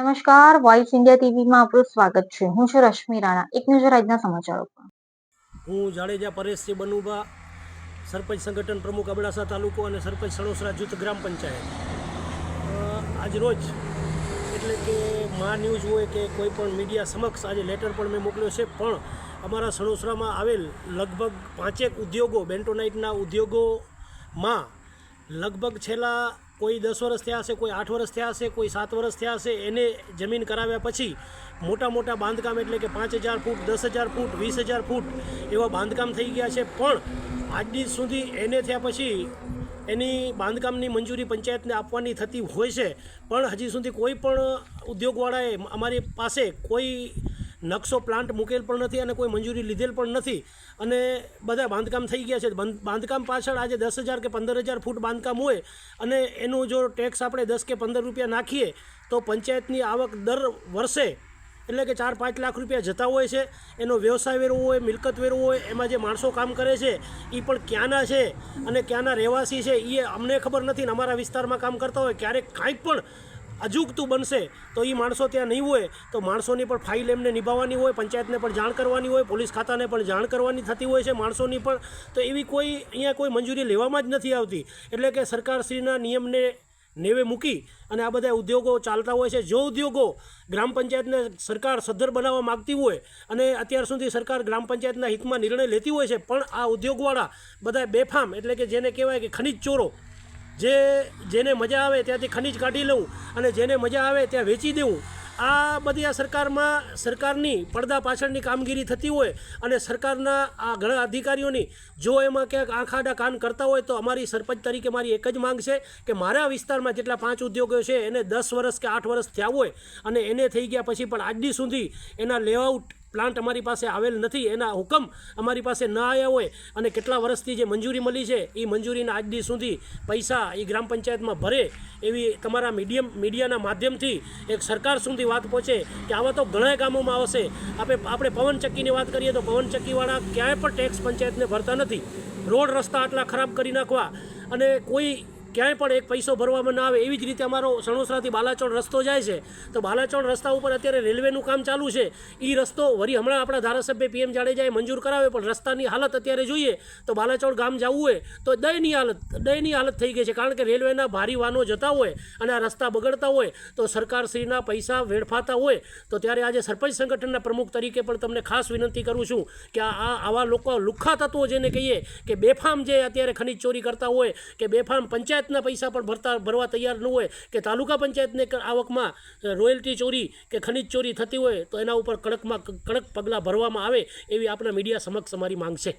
નમસ્કાર voice India ટીવીમાં આપનું સ્વાગત છે. હું છું રશ્મિ રાણા. એક નજર આજના સમાચારો હું જાડેજા પરેશસિંહ બનુભા, સરપંચ સંગઠન પ્રમુખ અબડાસા તાલુકો અને સરપંચ સણોસરા જૂથ ગ્રામ પંચાયત. આજરોજ આજ રોજ, એટલે કે મા ન્યૂઝ હોય કે કોઈ પણ મીડિયા સમક્ષ આજે લેટર પણ મેં મોકલ્યો છે, પણ અમારા સણોસરામાં આવેલ લગભગ પાંચેક ઉદ્યોગો, બેન્ટોનાઇટના ઉદ્યોગોમાં લગભગ છેલ્લા કોઈ દસ વર્ષ થયા હશે, કોઈ આઠ વર્ષ થયા હશે, કોઈ સાત વર્ષ થયા હશે, એને જમીન કરાવ્યા પછી મોટા મોટા બાંધકામ એટલે કે પાંચ હજાર ફૂટ, દસ હજાર ફૂટ, વીસ હજાર ફૂટ એવા બાંધકામ થઈ ગયા છે. પણ આજની સુધી એને થયા પછી એની બાંધકામની મંજૂરી પંચાયતને આપવાની થતી હોય છે. પણ હજી સુધી કોઈ પણ ઉદ્યોગવાળાએ અમારી પાસે કોઈ નકશો પ્લાન્ટ મૂકેલ પણ નથી અને કોઈ મંજૂરી લીધેલ પણ નથી. અને બધા બાંધકામ થઈ ગયા છે. બાંધકામ પાછળ આજે દસ હજાર કે પંદર હજાર ફૂટ બાંધકામ હોય અને એનું જો ટેક્સ આપણે દસ કે પંદર રૂપિયા નાખીએ તો પંચાયતની આવક દર વર્ષે એટલે કે ચાર પાંચ લાખ રૂપિયા જતા હોય છે. એનો વ્યવસાય વેરો હોય, મિલકત વેરો હોય, એમાં જે માણસો કામ કરે છે એ પણ ક્યાંના છે અને ક્યાંના રહેવાસી છે એ અમને ખબર નથી ને અમારા વિસ્તારમાં કામ કરતા હોય. ક્યારેક કાંઈ પણ અજુગતું બનશે, તો એ માણસો ત્યાં નહીં હોય, તો માણસોની પણ ફાઇલ એમને નિભાવવાની હોય, પંચાયતને પણ જાણ કરવાની હોય, પોલીસ ખાતાને પણ જાણ કરવાની થતી હોય છે માણસોની પણ, તો એવી કોઈ, અહીંયા કોઈ મંજૂરી લેવામાં જ નથી આવતી. એટલે કે સરકારશ્રીના નિયમને નેવે મૂકી અને આ બધા ઉદ્યોગો ચાલતા હોય છે. જો ઉદ્યોગો ગ્રામ પંચાયતને સરકાર સદ્ધર બનાવવા માગતી હોય અને અત્યાર સુધી સરકાર ગ્રામ પંચાયતના હિતમાં નિર્ણય લેતી હોય છે, પણ આ ઉદ્યોગવાળા બધા બેફામ, એટલે કે જેને કહેવાય કે ખનિજ ચોરો જે જેને મજા આવે ત્યાંથી ખનીજ કાઢી લઉં અને જેને મજા આવે ત્યાં વેચી દેવું. આ બધી આ સરકારમાં સરકારની પડદા પાછળની કામગીરી થતી હોય અને સરકારના આ ઘણા અધિકારીઓની જો એમાં ક્યાંક આંખાડા કાન કરતા હોય તો અમારી સરપંચ તરીકે મારી એક જ માંગ છે કે મારા વિસ્તારમાં જેટલા પાંચ ઉદ્યોગો છે એને દસ વર્ષ કે આઠ વર્ષ થયા હોય અને એને થઈ ગયા પછી પણ આજની સુધી એના લેઆઉટ પ્લાન્ટ અમારી પાસે આવેલ નથી, એના હુકમ અમારી પાસે ન આવ્યા હોય અને કેટલા વર્ષથી જે મંજૂરી મળી છે એ મંજૂરીના આજ દી સુધી પૈસા એ ગ્રામ પંચાયતમાં ભરે એવી તમારા મીડિયમ, મીડિયાના માધ્યમથી એક સરકાર સુધી વાત પહોંચે કે આવા તો ઘણા ગામોમાં આવશે. આપણે આપણે પવનચક્કીની વાત કરીએ તો પવનચક્કીવાળા ક્યાંય પણ ટેક્સ પંચાયતને ભરતા નથી. રોડ રસ્તા આટલા ખરાબ કરી નાખવા અને કોઈ ક્યાંય પણ એક પૈસો ભરવામાં ના આવે એવી જ રીતે અમારો સણોસરાથી બાલાચોડ રસ્તો જાય છે. તો બાલાચોડ રસ્તા ઉપર અત્યારે રેલવેનું કામ ચાલુ છે. એ રસ્તો વરી હમણાં આપણા ધારાસભ્ય પીએમ જાડેજાએ મંજૂર કરાવે, પણ રસ્તાની હાલત અત્યારે જોઈએ તો બાલાચોડ ગામ જવું હોય તો દયની હાલત દયની હાલત થઈ ગઈ છે. કારણ કે રેલવેના ભારી વાહનો જતા હોય અને આ રસ્તા બગડતા હોય તો સરકારશ્રીના પૈસા વેડફાતા હોય તો ત્યારે આજે સરપંચ સંગઠનના પ્રમુખ તરીકે પણ તમને ખાસ વિનંતી કરું છું કે આ આવા લોકો લુખ્ખા તત્વો જેને કહીએ કે બેફામ જે અત્યારે ખનિજ ચોરી કરતા હોય, કે બેફામ પંચાયતના પૈસા પણ ભરતા ભરવા તૈયાર ન હોય કે તાલુકા પંચાયતને આવકમાં રોયલ્ટી ચોરી કે ખનિજ ચોરી થતી હોય તો એના ઉપર કડકમાં કડક પગલાં ભરવામાં આવે એવી આપણા મીડિયા સમક્ષ અમારી માંગ છે.